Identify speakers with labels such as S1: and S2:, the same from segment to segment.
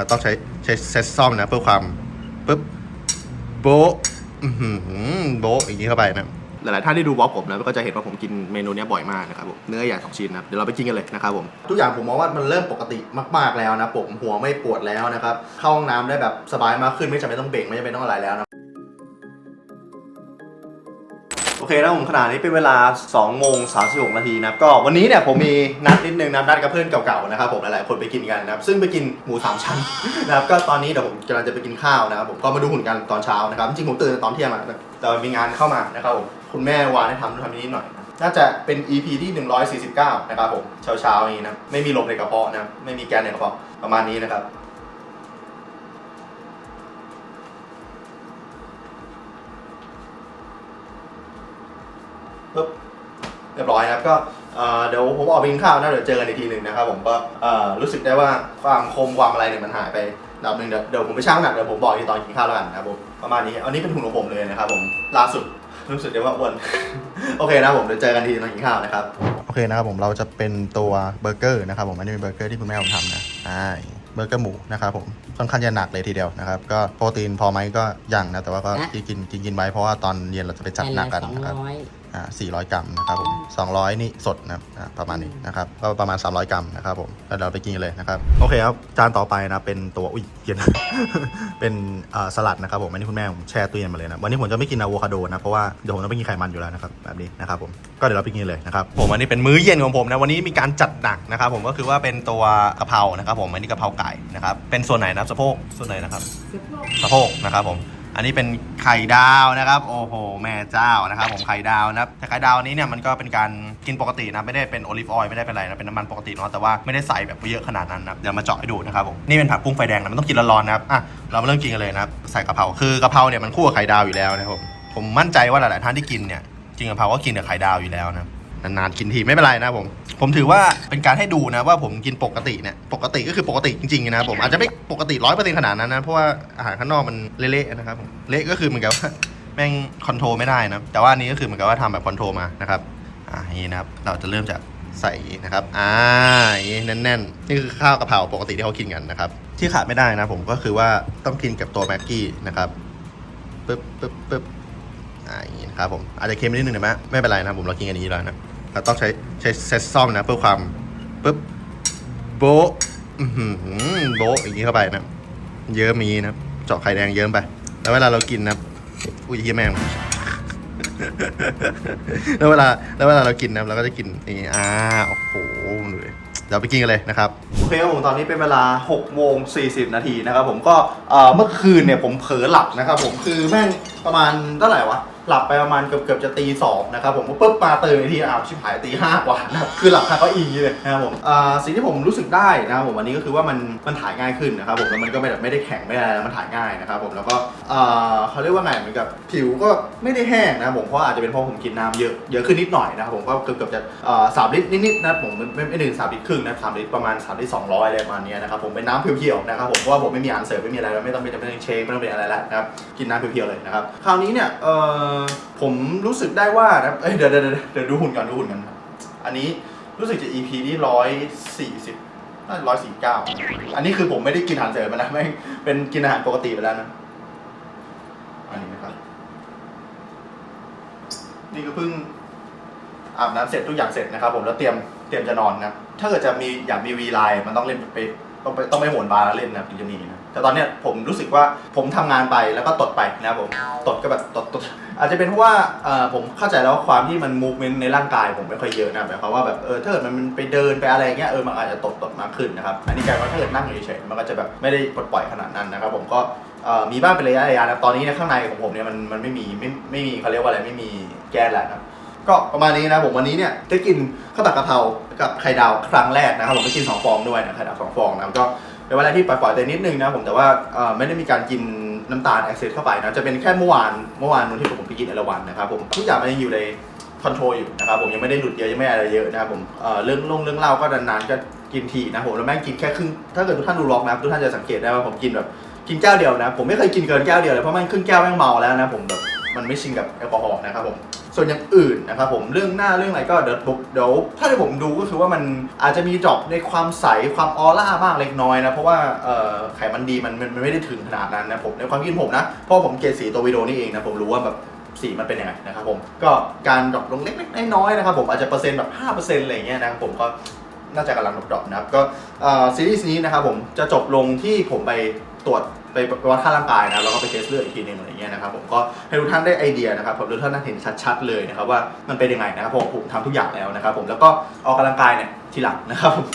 S1: เราต้องใช้ใช้เซตซ่อมนะเพื่อความปึ๊บโบะอื้อหือโบะอย่างนี้เข้าไปนะหลายๆท่านที่ดูบล็อกผมนะก็จะเห็นว่าผมกินเมนูเนี้ยบ่อยมากนะครับผมเนื้อใหญ่สองชิ้นนะครับเดี๋ยวเราไปกินกันเลยนะครับผมทุกอย่างผมมองว่ามันเริ่มปกติมาก ๆแล้วนะผมหัวไม่ปวดแล้วนะครับเข้าห้องน้ำได้แบบสบายมากขึ้นไม่จำเป็นต้องเบ่งไม่จำเป็นต้องอะไรแล้วนะ เคนะผมขนาดนี้เป็นเวลา2โมง36นาทีนะครับก็วันนี้เนี่ยผมมีนัดนิดนึงนะนัดกับเพื่อนเก่าๆนะครับผมหลายๆคนไปกินกันนะครับซึ่งไปกินหมูสามชั้นนะครับก็ตอนนี้เดี๋ยวผมกำลังจะไปกินข้าวนะครับผมก็มาดูหุ่นกันตอนเช้านะครับจริงๆผมตื่นตอนเที่ยงอะแต่มีงานเข้ามานะครับผมคุณแม่วานให้ทำทำนิดหน่อยน่าจะเป็น EP ที่ 149 นะครับผม เช้าๆอย่านี้นะ ไม่มีลมในกระเพาะนะ ไม่มีแกนในกระเพาะ ประมาณนี้นะครับ รียบร้อยนะครับก็เอ่อเดี๋ยวผมออกไปกินข้าวนะเดี๋ยวเจอกันอีกทีหนึ่งนะครับผมก็เอ่อรู้สึกได้ว่าความคมความอะไรเนี่ยมันหายไประดับหนึ่งเดี๋ยวเดี๋ยวผมไปชั่งน้ำหนักเดี๋ยวผมบอกที่ตอนกินข้าวแล้วกันนะครับผมประมาณนี้อันนี้เป็นหุ่นของผมเลยนะครับผมล่าสุดรู้สึกได้ว่าอ้วนโอเคนะครับผมเดี๋ยวเจอกันทีตอนกินข้าวนะครับโอเคนะครับผมเราจะเป็นตัวเบอร์เกอร์นะครับผมอันนี้เป็นเบอร์เกอร์ที่คุณแม่ผมทำนะอ่าเบอร์เกอร์หมูนะครับผมค่อนข้างจะหนักเลยทีเดียวนะครับก็โปรตีนพอไหมก็ยังนะแต่ว่าก็กินกินกินกินไว้เพราะว่าตอนเย็นเราจะไปจัดหนักกัน
S2: สอง
S1: นะครับ
S2: ร้ อย
S1: อ่า400 กรัมนะครับผม200 นี่สดนะครับอ่าประมาณนี้นะครับ ก็ประมาณ 300 กรัมนะครับผมแล้วเดี๋ยวเราไปกินกันเลยนะครับ โอเคครับ จานต่อไปนะ เป็นตัว อุ้ยเย็น เป็นอ่าสลัดนะครับผม อันนี้คุณแม่ผมแช่ตู้เย็นมาเลยนะ วันนี้ผมจะไม่กินอะโวคาโดนะ เพราะว่าเดี๋ยวผมต้องไปกินไขมันอยู่แล้วนะครับ แบบนี้นะครับผม ก็เดี๋ยวเราไปกินเลยนะครับ ผมอันนี้เป็นมื้อเย็นของผมนะ วันนี้มีการจัดหนักนะครับผม ก็คือว่าเป็นตัวกะเพรา นะครับผม อันนี้กะเพราไก่นะครับ เป็นส่วนไหนนะครับสะโพก ส่วนไหนนะครับ สะโพกนะครับผม อันนี้เป็นไข่ดาวนะครับ โอ้โห แม่เจ้านะครับ ผมไข่ดาวนะครับแต่ไข่ดาวนี้เนี่ยมันก็เป็นการกินปกตินะไม่ได้เป็นโอลิฟออยล์ไม่ได้เป็นอะไรนะเป็นน้ำมันปกติเนาะแต่ว่าไม่ได้ใส่แบบเยอะขนาดนั้นนะเดี๋ยวมาเจาะให้ดูนะครับผมนี่เป็นผักบุ้งไฟแดงนะมันต้องกินร้อนๆนะครับอะเรามาเริ่มกินกันเลยนะครับใส่กะเพราคือกะเพราเนี่ยมันคู่กับไข่ดาวอยู่แล้วนะครับผมผมมั่นใจว่าหลายๆท่านที่กินเนี่ยกินกะเพราก็กินกับไข่ดาวอยู่แล้วนะนานๆกินทีไม่เป็นไรนะผม ผมถือว่าเป็นการให้ดูนะว่าผมกินปกติเนี่ยปกติก็คือปกติจริงๆนะผมอาจจะไม่ปกติร้อยเปอร์เซ็นต์ขนาดนั้นนะเพราะว่าอาหารข้างนอกมันเละๆนะครับผมเละก็คือเหมือนกับว่าแม่งคอนโทรลไม่ได้นะแต่ว่านี้ก็คือเหมือนกับว่าทำแบบคอนโทรลมานะครับอ่านี้นะครับเราจะเริ่มจากใส่นะครับอ่าอย่างนี้แน่นๆนี่คือข้าวกะเพราปกติที่เขากินกันนะครับที่ขาดไม่ได้นะผมก็คือว่าต้องกินกับตัวแม็กกี้นะครับปึ๊บปึ๊บปึ๊บอ่าอย่างนี้นะครับผมอาจจะเค็มนิดนึงนะแม่ไม่เป็นไรนะผมเรากินกันนี้แล้วนะ เราต้องใช้ใช้เซตซ่อมนะเพื่อความปึ๊บโบอื้อหือโบอย่างนี้เข้าไปนะเยิ้มมีนะเจาะไข่แดงเยิ้มไป แล้วเวลาเรากินนะอุ้ยเฮียแม่งแล้วเวลาแล้วเวลาเรากินนะเราก็จะกินนี้อ่าโอ้โหเลยเดี๋ยวไปกินกันเลยนะครับโอเคครับผมตอนนี้เป็นเวลา6โมง40 นาทีนะครับผมก็เมื่อคืนเนี่ยผมเผลอหลับนะครับผมคือแม่งประมาณเท่าไหร่วะ หลับไปประมาณเกือบเกือบจะตีสองนะครับผมก็ปุ๊บมาตื่นอีกทีอ้าวชิบหายตีห้ากว่านะครับคือหลับคาเก้าอี้เลยนะครับผมอ่าสิ่งที่ผมรู้สึกได้นะครับผมวันนี้ก็คือว่ามันมันถ่ายง่ายขึ้นนะครับผมแล้วมันก็ไม่แบบไม่ได้แข็งไม่ได้อะไรแล้วมันถ่ายง่ายนะครับผมแล้วก็อ่าเขาเรียกว่าไงเหมือนกับผิวก็ไม่ได้แห้งนะครับผมเพราะอาจจะเป็นเพราะผมกินน้ำเยอะเยอะขึ้นนิดหน่อยนะครับผมก็เกือบเกือบจะอ่าสามลิตรนิดๆนะครับผมไม่ไม่ไม่ถึงสามลิตรครึ่งนะสามลิตรประมาณสามลิตรสองร้อยอะไรประมาณเนี้ยนะครับผมเป็นน้ำเพียวๆนะครับผมเพราะว่าผมไม่มีอาหารเสริมไม่มีอะไรแล้วไม่ต้องเป็นไม่ต้องเชคไม่ต้องเป็นอะไรแล้วนะครับกินน้ำเพียวๆเลยนะครับคราวนี้เนี่ยเอ่อผมรู้สึกได้ว่านะเอ้ยเดี๋ยวเดี๋ยวเดี๋ยวดูหุ่นก่อนดูหุ่นกันครับอันนี้รู้สึกจะ EP ที่ร้อยสี่สิบร้อยสี่เก้าอันนี้คือผมไม่ได้กินอาหารเสริมมานะไม่เป็นกินอาหารปกติไปแล้วนะ อันนี้นะครับ นี่ก็เพิ่งอาบน้ำเสร็จทุกอย่างเสร็จนะครับ ผมแล้วเตรียมเตรียมจะนอนนะ ถ้าเกิดจะมีอยากมีวีไลน์มันต้องเล่นไป ต้องไปต้องไปโหนบาร์แล้วเล่นนะถึงจะมีนะแต่ตอนเนี้ยผมรู้สึกว่าผมทำงานไปแล้วก็ตดไปนะครับผมตดก็แบบตดตดอาจจะเป็นเพราะว่าเอ่อผมเข้าใจแล้วว่าความที่มันมูฟเมนต์ในร่างกายผมไม่ค่อยเยอะนะหมายความว่าแบบเออถ้าเกิดมันไปเดินไปอะไรอย่างเงี้ยเออมันอาจจะตดตดมากขึ้นนะครับอันนี้กลายว่าถ้าเกิดนั่งอยู่เฉยๆมันก็จะแบบไม่ได้ปลดปล่อยขนาดนั้นนะครับผมก็เอ่อมีบ้างเป็นระยะระยะนะตอนนี้ในยข้างในของผมเนี่ยมันมันไม่มีไม่ไม่มีเขาเรียกว่าอะไรไม่มีแก้แล้วนะครับ ก็ประมาณนี้นะผมวันนี้เนี่ยได้กินข้าวตักกะเพรากับไข่ดาวครั้งแรกนะครับผมได้กิน2ฟองด้วยนะไข่ดาวสองฟองนะครับก็เป็นเวลาที่ปล่อยๆแต่นิดนึงนะผมแต่ว่าไม่ได้มีการกินน้ำตาลแอคเซสเข้าไปนะจะเป็นแค่เมื่อวานเมื่อวานนู้นที่ผมไปกินเอราวันนะครับผมทุกอย่างมันยังอยู่ในคอนโทรลอยู่นะครับผมยังไม่ได้หลุดเยอะยังไม่อะไรเยอะนะครับผมเรื่องลงเรื่องเล่าก็นานๆก็กินทีนะผมแล้วแม่งกินแค่ครึ่งถ้าเกิดทุกท่านดูล็อกนะทุกท่านจะสังเกตได้ว่าผมกินแบบกินแก้วเดียวนะ ผมไม่เคยกินเกินแก้วเดียวเลยเพราะมันครึ่งแก้วแม่งเมาแล้วนะผมแบบ มันไม่ชินกับแอลกอฮอล์นะครับผมส่วนอย่างอื่นนะครับผมเรื่องหน้าเรื่องอะไรก็เดี๋ยวผมเดี๋ยวถ้าที่ผมดูก็คือว่ามันอาจจะมีดรอปในความใสความออร่าบ้างเล็กน้อยนะ เพราะว่าไขมันดีมันมันไม่ได้ถึงขนาดนั้นนะผมในความคิดผมนะเพราะผมเกดสีตัววิดีโอนี่เองนะผมรู้ว่าแบบสีมันเป็นยังไงนะครับผมก็การดรอปลงเล็กๆน้อยๆนะครับผมอาจจะเปอร์เซ็นต์แบบ5%อะไรอย่างเงี้ยนะครับผมก็น่าจะกำลังดรอปนะครับก็ซีรีส์นี้นะครับผมจะจบลงที่ผมไปตรวจ ไปวัดค่าร่างกายนะแล้วก็ไปเทสเลือดอีกทีหนึงอะไรเงี้ยนะครับผมก็ให้ทุกท่านได้ไอเดียนะครับผมทุกท่านเห็นชัดๆเลยนะครับว่ามันเป็นยังไงนะครับผมผมทำทุกอย่างแล้วนะครับผมแล้วก็ออกกำลังกายเนี่ยทีหลังนะครับผม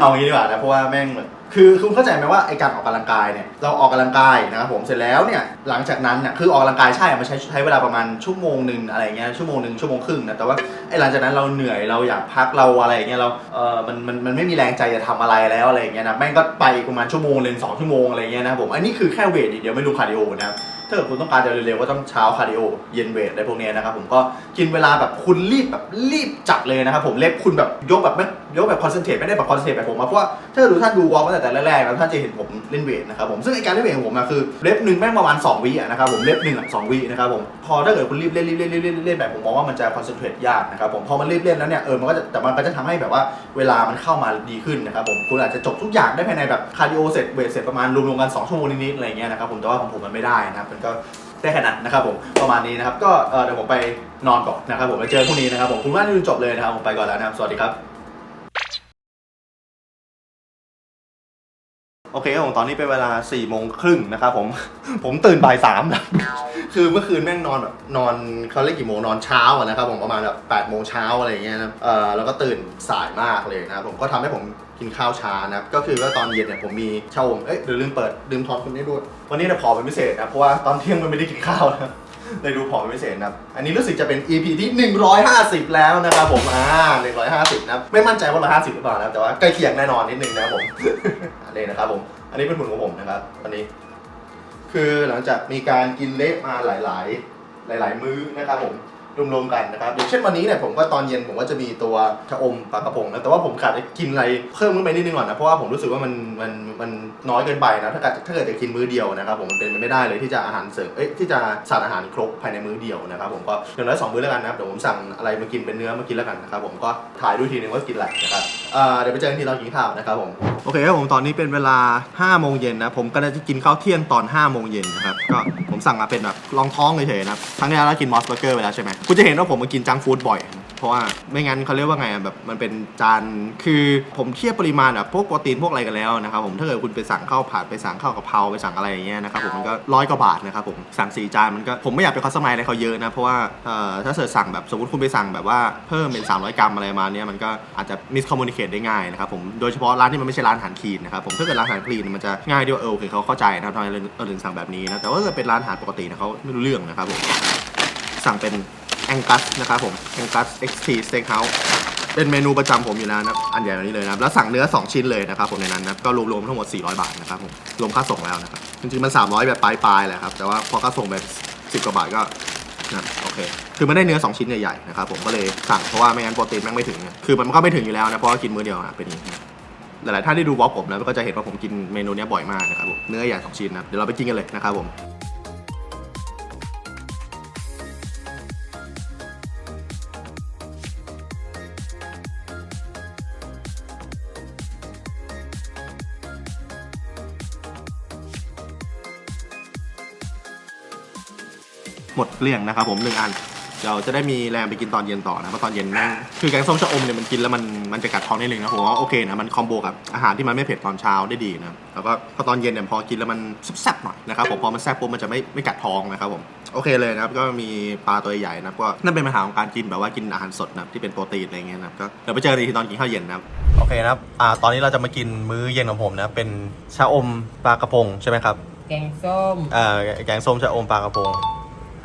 S1: เอางี้ดีกว่านะเพราะว่าแม่งเหมือนคือคุณเข้าใจไหมว่าไอการออกกำลังกายเนี่ยเราออกกำลังกายนะครับผมเสร็จแล้วเนี่ยหลังจากนั้นเนี่ยคือออกกำลังกายใช่มันใช้ใช้เวลาประมาณชั่วโมงหนึ่งอะไรเงี้ยชั่วโมงหนึ่งชั่วโมงครึ่งนะแต่ว่าไอหลังจากนั้นเราเหนื่อยเราอยากพักเราอะไรเงี้ยเราเออมันมันมันไม่มีแรงใจจะทำอะไรแล้วอะไรเงี้ยนะแม่งก็ไปประมาณชั่วโมงหนึ่งสองชั่วโมงอะไรเงี้ยนะผมอันนี้คือแค่เวทเดียวไม่รู้คาร์ดิโอนะครับถ้าเกิดคุณต้องการจะเร็วๆก็ต้องเช้าคาร์ดิโอเย็นเวทอะไรพวกเนี้ยนะครับผมก็กินเวลาแบบคุณรีบแบบรีบจัดเลยนะครับผมเล็บคุณแบบยกแบบไม่ ยกแบบคอนเซนเทรตไม่ได้แบบคอนเซนเทรตแบบผมอะเพราะว่าถ้าเกิดท่านดูวอล์กตั้งแต่แรกๆแล้วท่านจะเห็นผมเล่นเวทนะครับผมซึ่งไอการเล่นเวทของผมอะคือเล็บหนึ่งแม่งประมาณ2วิอะนะครับผมเล็บหนึ่งอะสองวินะครับผมพอถ้าเกิดคุณรีบเล่นรีบเล่นรีบเล่นรีบเล่นแบบผมมองว่ามันจะคอนเซนเทรตยากนะครับผมพอมันรีบเล่นแล้วเนี่ยเออมันก็จะแต่มันก็จะทำให้แบบว่าเวลามันเข้ามาดีขึ้นนะครับผมคุณอาจจะจบทุกอย่างได้ภายในแบบคาร์ดิโอเสร็จเวทเสร็จประมาณรวมๆกัน2ชั่วโมงนิดๆอะไรเงี้ยนะครับผมแต่ว่าของผมมันไม่ได้นะครับมันก็ได้ขนาดนะครับผมประมาณนี้นะครับก็เออเดี๋ยวผมไปนอนก่อนนะครับผมแล้วเจอพรุ่งนี้นะครับผมคุณว่าที่จบเลยนะครับผมไปก่อนแล้วนะครับสวัสดีครับ โอเคครับผมตอนนี้เป็นเวลา4ี่โมงครึ่งนะครับผม ผมตื่นบ่ายสามนะคือเมื่อคืนแม่งนอนแบบนอนเขาเรียกกี่โมงนอนเช้าอะนะครับผมประมาณแบบแปดโมงเช้าอะไรอย่างเงี้ยนะเอ่อแล้วก็ตื่นสายมากเลยนะครับผมก็ทำให้ผมกินข้าวช้านะครับก็คือว่าตอนเย็นเนี่ยผมมีชาผมเอ้ยเดี๋ยวลืมเปิดลืมทอนคุณได้ด้วยวันนี้เนี่ยผอมเป็นพิเศษนะเพราะว่าตอนเที่ยงมันไม่ได้กินข้าวนะ เลยดูผอมเป็นพิเศษนะครับอันนี้รู้สึกจะเป็น EP ที่ 150 แล้วนะครับผมอ่า150 นะครับไม่มั่นใจว่า 150 หรือเปล่านะครับแต่ว่าใกล้เคียงแน่นอนนิดนึงนะครับผมอันนี้นะครับผม อันนี้เป็นหุ่นของผมนะครับวันนี้ คือหลังจากมีการกินเละมาหลาย ๆ หลาย ๆ มื้อนะครับผม รวมๆกันนะครับอย่างเช่นวันนี้เนี่ยผมก็ตอนเย็นผมก็จะมีตัวชะอมปลากระพงนะแต่ว่าผมขาดจะกินอะไรเพิ่มขึ้นไปนิดนึงก่อนนะเพราะว่าผมรู้สึกว่ามันมันมันน้อยเกินไปนะถ้าเกิดถ้าเกิดจะกินมื้อเดียวนะครับผมมันเป็นไปไม่ได้เลยที่จะอาหารเสริมเอ้ยที่จะสั่งอาหารครบภายในมื้อเดียวนะครับผมก็อย่างน้อยสองมื้อแล้วกันนะครับเดี๋ยวผมสั่งอะไรมากินเป็นเนื้อมากินแล้วกันนะครับผมก็ถ่ายดูทีนึงว่ากินอะไรนะครับอ่าเดี๋ยวไปเจอกันทีตอนกินข้าวนะครับผมโอเคครับผมตอนนี้เป็นเวลา5โมงเย็นนะผมก็จะกินข้าวเที่ยงตอน5โมงเย็นนะครับก็ ผมสั่งมาเป็นแบบรองท้องเฉยๆนะครับครั้งที่แล้วเรากินมอสเบอร์เกอร์ไปแล้วใช่ไหมคุณจะเห็นว่าผมมากินจังฟู้ดบ่อย ราะว่าไม่งั้นเขาเรียกว่าไงอะแบบมันเป็นจานคือผมเทียบปริมาณแบบพวกโปรตีนพวกอะไรกันแล้วนะครับผมถ้าเกิดคุณไปสั่งข้าวผัดไปสั่งข้าวกะเพราไปสั่งอะไรอย่างเงี้ยนะครับผมมันก็ร้อยกว่าบาทนะครับผมสั่งสี่จานมันก็ผมไม่อยากไปคอสมัยอะไรเขาเยอะนะเพราะว่าเอ่อถ้าเกิดสั่งแบบสมมติคุณไปสั่งแบบว่าเพิ่มเป็น 300 กรัมอะไรมาเนี้ยมันก็อาจจะมิสคอมมูนิเค e ได้ง่ายนะครับผมโดยเฉพาะร้านที่มันไม่ใช่ร้านอาหารคลีนนะครับผมถ้าเกิดร้านอาหารคลีนมันจะง่ายดีว่าเออโอเคเขาเข้าใจนะครับทำไมเราถึงสั่งแบบนี้นะแต่ว่าถ้าเกิดเป็นร้านอาหารปกตินะเขาไม่รู้เรื่องนะครับผมสั่งเป็น แองกัสนะครับผมแองกัส XT Steakhouse เป็นเมนูประจำผมอยู่แล้วนะครับ อันใหญ่แบบนี้เลยนะครับ แล้วสั่งเนื้อ 2 ชิ้นเลยนะครับผมในนั้นนะครับ ก็รวมๆทั้งหมด 400 บาทนะครับผม รวมค่าส่งแล้วนะครับ จริงๆ มัน 300 แบบปลายๆแหละครับ แต่ว่าพอค่าส่งแบบ 10 กว่าบาทก็นะโอเค คือมันได้เนื้อ 2 ชิ้นใหญ่ๆนะครับผม ก็เลยสั่งเพราะว่าไม่งั้นโปรตีนแม่งไม่ถึงคือมันก็ไม่ถึงอยู่แล้วนะ เพราะว่ากินมื้อเดียวนะเป็นอย่างนี้หลายๆท่านที่ดูวอล์กผมนะก็จะเห็นว่าผมกินเมนูเนี้ยบ่อยมากนะครับผมเนื้อใหญ่สองชิ้นนะเดี๋ยวเราไปกินกันเลยนะครับผม หมดเกลี้ยงนะครับผมหนึ่งอันเราจะได้มีแรงไปกินตอนเย็นต่อนะเพราะตอนเย็นแม่งคือแกงส้มชะอมเนี่ยมันกินแล้วมันมันจะกัดท้องนิดนึงนะผมว่าโอเคนะมันคอมโบกับอาหารที่มันไม่เผ็ดตอนเช้าได้ดีนะแล้วก็พอตอนเย็นเนี่ยพอกินแล้วมันแซ่บๆหน่อยนะครับผมพอมันแซ่บปุ๊บมันจะไม่ไม่กัดท้องนะครับผมโอเคเลยนะครับก็มีปลาตัวใหญ่นะครับก็นั่นเป็นปัญหาของการกินแบบว่ากินอาหารสดนะครับที่เป็นโปรตีนอะไรเงี้ยนะครับก็เดี๋ยวไปเจอกันอีกทีตอนกินข้าวเย็นนะครับโอเคนะครับอ่าตอนนี้เราจะมากินมื้อเย็นของผมนะเป็นชะอมปลากระพงใช่ไหมครับ
S2: แกงส้ม
S1: เอ่อแกงส้มชะอมปลากระพง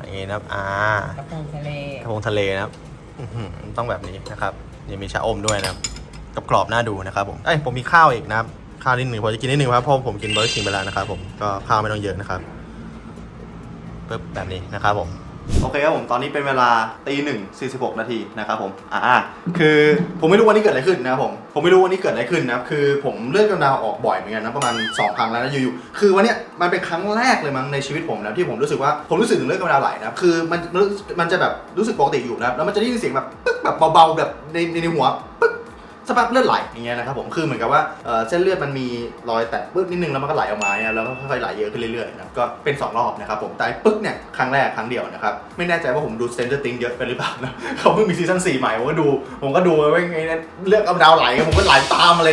S1: อย่างงี้นะครับอ่า
S2: กระพงทะเล
S1: กระพงทะเลนะครับอื้อหือต้องแบบนี้นะครับยังมีชะอมด้วยนะครับกับกรอบๆน่าดูนะครับผมเอ้ยผมมีข้าวอีกนะครับข้าวนิดหนึ่งผมจะกินนิดหนึ่งครับเพราะผมกินเบอร์กิงไปแล้วนะครับผมก็ข้าวไม่ต้องเยอะนะครับปึ๊บแบบนี้นะครับผม โอเคครับผมตอนนี้เป็นเวลาตีหนึ่งสี่สิบหกนาทีนะครับผมอ่าคือผมไม่รู้วันนี้เกิดอะไรขึ้นนะครับผมผมไม่รู้วันนี้เกิดอะไรขึ้นนะครับคือผมเลื่อนกำดาวออกบ่อยเหมือนกันนะประมาณสองครั้งแล้วนะอยู่ๆคือวันเนี้ยมันเป็นครั้งแรกเลยมั้งในชีวิตผมนะที่ผมรู้สึกว่าผมรู้สึกถึงเลื่อนกำดาวไหลนะครับคือมันมันจะแบบรู้สึกปกติอยู่นะครับแล้วมันจะได้ยินเสียงแบบปึ๊กแบบเบาๆแบบในในหัว สักพักเลือดไหลอย่างเงี้ยนะครับผมคือเหมือนกับว่าเอ่อเส้นเลือดมันมีรอยแตกปึ๊บนิดนึงแล้วมันก็ไหลออกมาเนี่ยแล้วก็ค่อยๆไหลเยอะขึ้นเรื่อยๆนะครับก็เป็นสองรอบนะครับผมแต่ไอ้ปึ๊กเนี่ยครั้งแรกครั้งเดียวนะครับไม่แน่ใจว่าผมดูเซนเตอร์ติงเยอะไปหรือเปล่านะเขาเพิ่งมีซีซั่นสี่ใหม่ผมก็ดู ผมก็ดูว่าไงเนี่ยเลือดกำดาวไหลผมก็ไหลตามอะไร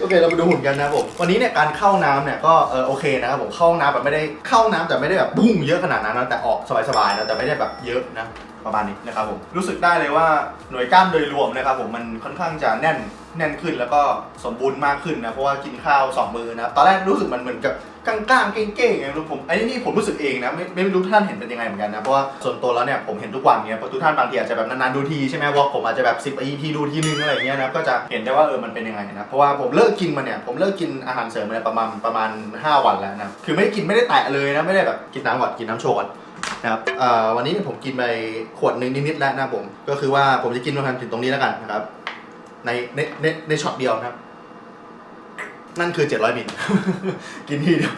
S1: โอเคเราไปดูหุ่นกันนะครับผมวันนี้เนี่ยการเข้าน้ำเนี่ยก็เออโอเคนะครับผมเข้าน้ำแบบไม่ได้เข้าน้ำแต่ไม่ได้แบบบุ้งเยอะขนาดนั้นนะแต่ออกสบายๆนะแต่ไม่ได้แบบเยอะนะ ประมาณนี้นะครับผมรู้สึกได้เลยว่าหน่วยกล้ามโดยรวมนะครับผมมันค่อนข้างจะแน่นแน่นขึ้นแล้วก็สมบูรณ์มากขึ้นนะเพราะว่ากินข้าวสองมือนะตอนแรกรู้สึกมันเหมือนกับก้างๆเก้งๆไงรู้ผมไอ้นี่ผมรู้สึกเองนะไม่ไม่รู้ท่านเห็นเป็นยังไงเหมือนกันนะเพราะว่าส่วนตัวแล้วเนี่ยผมเห็นทุกวันเนี่ยเพราทุกท่านบางทีอาจจะแบบนานๆดูทีใช่ไหมว่าผมอาจจะแบบ10 EP ดูทีนึงอะไรเงี้ยนะก็จะเห็นได้ว่าเออมันเป็นยังไงนะเพราะว่าผมเลิกกินมาเนี่ยผมเลิกกินอาหารเสริมมาประมาณประมาณ 5 วันแล้วนะคือไม่ได้กินไม่ได้แตะเลยนะไม่ได้แบบกินน้ำก่อนกินน้ำโชว์ก่อน นะครับวันนี้เนี่ยผมกินไปขวดหนึ่งนิดๆแล้วนะผม ก็คือว่าผมจะกินประมาณถึงตรงนี้แล้วกันนะครับ ในในในในช็อตเดียวนะครับ นั่นคือ700มิลกินทีเดียว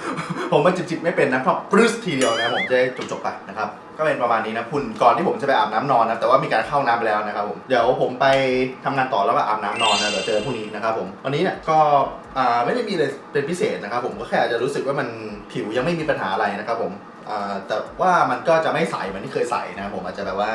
S1: ผมมาจิบๆไม่เป็นนะเพราะปรึ๊สทีเดียวนะผมจะได้จบๆไปนะครับ ก็เป็นประมาณนี้นะคุณก่อนที่ผมจะไปอาบน้ำนอนนะแต่ว่ามีการเข้าน้ำไปแล้วนะครับผมเดี๋ยวผมไปทำงานต่อแล้วก็อาบน้ำนอนนะเดี๋ยวเจอพรุ่งนี้นะครับผมวันนี้เนี่ยก็ไม่ได้มีอะไรเป็นพิเศษนะครับ ผมก็แค่จะรู้สึกว่ามันผิวยังไม่มีปัญหาอะไรนะครับผม อ่าแต่ว่ามันก็จะไม่ใสเหมือนที่เคยใสนะครับผมอาจจะแบบว่า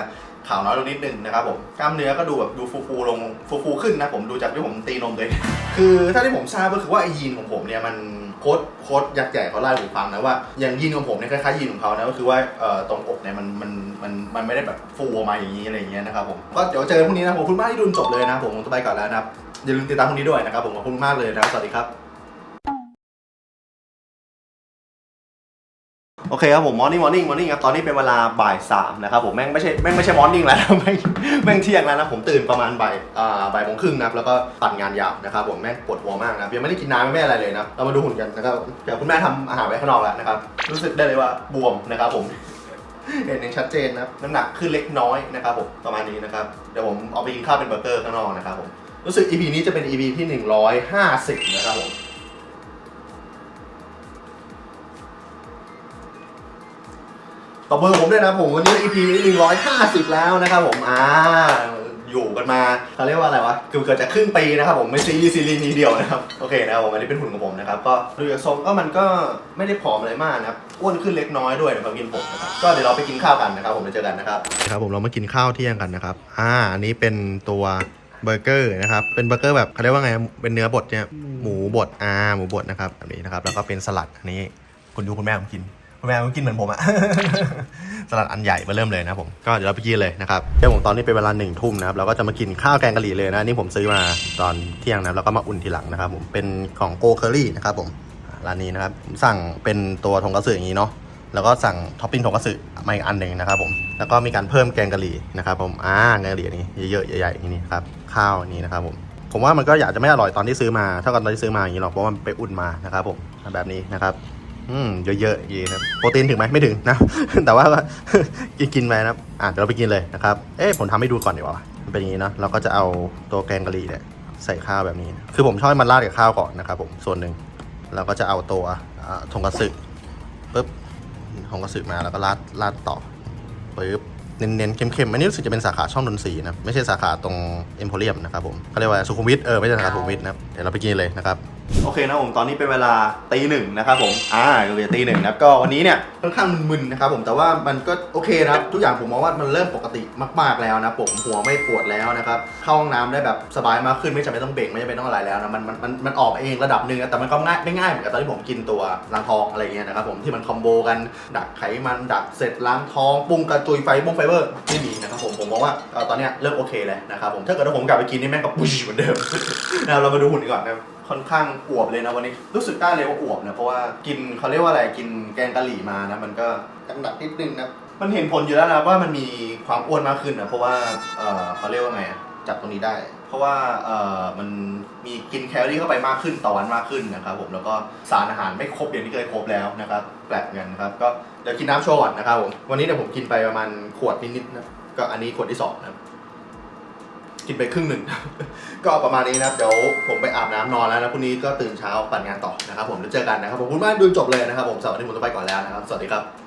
S1: ขาวน้อยลงนิดนึงนะครับผมกล้ามเนื้อก็ดูแบบดูฟูๆลงฟูๆขึ้นนะผมดูจากที่ผมตีนมตัวเองคือถ้าที่ผมทราบก็คือว่าไอยีนของผมเนี่ยมันโค้ดโค้ดยักษ์ใหญ่เขาไล่ผมฟังนะว่าอย่างยีนของผมเนี่ยคล้ายๆยีนของเขานะก็คือว่าเอ่อตรงอกเนี่ยมันมันมันมันไม่ได้แบบฟูออกมาอย่างนี้อะไรอย่างเงี้ยนะครับผมก็เดี๋ยวเจอพรุ่งนี้นะผมคุณมากที่ดูจนจบเลยนะผมผมต้องไปก่อนแล้วนะครับอย่าลืมติดตามพรุ่งนี้ด้วยนะครับผมขอบคุณมากเลยนะครับสวัสดีครับ โอเคครับผมมอร์นิ่งมอร์นิ่งมอร์นิ่งครับตอนนี้เป็นเวลาบ่ายสามนะครับผมแม่งไม่ใช่แม่งไม่ใช่มอร์นิ่งแล้วนะแม่งแม่งเที่ยงแล้วนะผมตื่นประมาณบ่ายอ่าบ่ายโมงครึ่งนะครับแล้วก็ปั่นงานยาวนะครับผมแม่งปวดหัวมากนะครับยังไม่ได้กินน้ำไม่ได้อะไรเลยนะเรามาดูหุ่นกันนะครับเดี๋ยวคุณแม่ทำอาหารไว้ข้างนอกแล้วนะครับรู้สึกได้เลยว่าบวมนะครับผมเห็นอย่างชัดเจนนะน้ำหนักขึ้นเล็กน้อยนะครับผมประมาณนี้นะครับเดี๋ยวผมเอาไปกินข้าวเป็นเบอร์เกอร์ข้างนอกนะครับผมรู้สึก EP นี้จะเป็น EP ที่ 150 นะครับผม ตบมือผมด้วยนะผมวันนี้ EP นี้150แล้วนะครับผมอ่าอยู่กันมาเขาเรียกว่าอะไรวะเกือบเกิดจะครึ่งปีนะครับผมไม่ซีรีส์ซีรีส์นี้เดียวนะครับโอเคนะครับผมอันนี้เป็นหุ่นของผมนะครับก็ดูจากทรงก็มันก็ไม่ได้ผอมอะไรมากนะครับอ้วนขึ้นเล็กน้อยด้วยในความกินผมนะครับก็เดี๋ยวเราไปกินข้าวกันนะครับผมไปเจอกันนะครับครับผมเรามากินข้าวเที่ยงกันนะครับอ่าอันนี้เป็นตัวเบอร์เกอร์นะครับ เป็นเบอร์เกอร์แบบเขาเรียกว่าไง เป็นเนื้อบดเนี่ย หมูบด อ่า หมูบดนะครับแบบนี้นะครับ แล้วก็เป็นสลัด อันนี้ คุณดูคุณแม่ผมกิน คุณแม่ก็กินเหมือนผมอะ สลัดอันใหญ่มาเริ่มเลยนะผม ก็เดี๋ยวเราไปกินเลยนะครับเดี๋ยวผมตอนนี้เป็นเวลาหนึ่งทุ่มนะครับ เราก็จะมากินข้าวแกงกะหรี่เลยนะ นี่ผมซื้อมาตอนเที่ยงนะแล้วก็มาอุ่นทีหลังนะครับผม เป็นของโกเคอรี่นะครับผม ร้านนี้นะครับผมสั่งเป็นตัวทงกระสืออย่างนี้เนาะ แล้วก็สั่งท็อปปิ้งทงกระสือมาอีกอันหนึ่งนะครับผม แล้วก็มีการเพิ่มแกงกะหรี่นะครับผม อ่า แกงกะหรี่อันนี้เยอะๆใหญ่ๆอย่างนี้ครับ ข้าวนี้นะครับผมผมว่ามันก็อยากจะไม่อร่อยตอนที่ซื้อมาเท่ากับตอนที่ซื้อมาอย่างนี้หรอกเพราะมันไปอุ่นมานะครับผมแบบนี้นะครับ อืมเยอะๆยีนะครับโปรตีนถึงไหมไม่ถึงนะ แต่ว่ากินกินไปนะครับอะเดี๋ยวเราไปกินเลยนะครับ เอ๊ะผมทำให้ดูก่อนดีกว่ามันเป็นอย่างนี้เนาะเราก็จะเอาตัวแกงกะหรี่เนี่ยใส่ข้าวแบบนี้ คือผมชอบให้มันราดกับข้าวก่อนนะครับผมส่วนหนึ่งเราก็จะเอาตัวทงกระสึปุ๊บทงกระสึมาแล้วก็ราดราดต่อปุ๊บเน้นๆเข้มๆอันนี้รู้สึกจะเป็นสาขาช่องดนทรีนะไม่ใช่สาขาตรงเอ็มโพเรียมนะครับผมเขาเรียกว่าสุขุมวิทเออไม่ใช่สาขาสุขุมวิทนะเดี๋ยวเราไปกินเลยนะครับ โอเคนะผมตอนนี้เป็นเวลาตีหนึ่งนะครับผมอ่าก็คือตีหนึ่งนะครับก็วันนี้เนี่ยค่อนข้างมึนๆนะครับผมแต่ว่ามันก็โอเคนะครับทุกอย่างผมมองว่ามันเริ่มปกติมากๆแล้วนะผมหัวไม่ปวดแล้วนะครับเข้าห้องน้ำได้แบบสบายมากขึ้นไม่จำเป็นต้องเบรกไม่จำเป็นต้องอะไรแล้วนะมันมันมันมันออกเองระดับหนึ่งนะแต่มันก็ง่ายไม่ง่ายเหมือนกับตอนที่ผมกินตัวล้างท้องอะไรเงี้ยนะครับผมที่มันคอมโบกันดักไขมันดักเสร็จล้างท้องปรุงกระจุยไฟบงไฟเบอร์ไม่มีนะครับผมผมมองว่าเอ่อตอนเนี้ยเริ่มโอเคเลยนะครับผมถ้าเกิดว่าผมกลับไปกินนี่แม่งก็ปุยเหมือนเดิมนะครับเรามาดูหุ่นก่อนนะครับ ค่อนข้างอวบเลยนะวันนี้ รู้สึกได้เลยว่าอวบนะเพราะว่ากินเขาเรียกว่าอะไรกินแกงกะหรี่มานะมันก็น้ำหนักนิดนึงนะมันเห็นผลอยู่แล้วนะว่ามันมีความอ้วนมากขึ้นนะเพราะว่าเออเขาเรียกว่าไงจับตรงนี้ได้ เพราะว่าเออมันมีกินแคลอรี่เข้าไปมากขึ้นต่อวันมากขึ้นนะครับผมแล้วก็สารอาหารไม่ครบอย่างที่เคยครบแล้วนะครับแปลกกันนะครับก็เดี๋ยวกินน้ำโชว์ก่อนนะครับผมวันนี้เดี๋ยวผมกินไปประมาณขวดนิดๆนะก็อันนี้ขวดที่สองนะครับ กินไปครึ่งหนึ่ง ก็ประมาณนี้นะครับ เดี๋ยวผมไปอาบน้ำนอนแล้วนะพรุ่งนี้ก็ตื่นเช้าปั่นงานต่อนะครับผมแล้วเจอกันนะครับผมขอบคุณมากดูจบเลยนะครับผมสำหรับวันนี้ผมต้องไปก่อนแล้วนะครับ สวัสดีครับ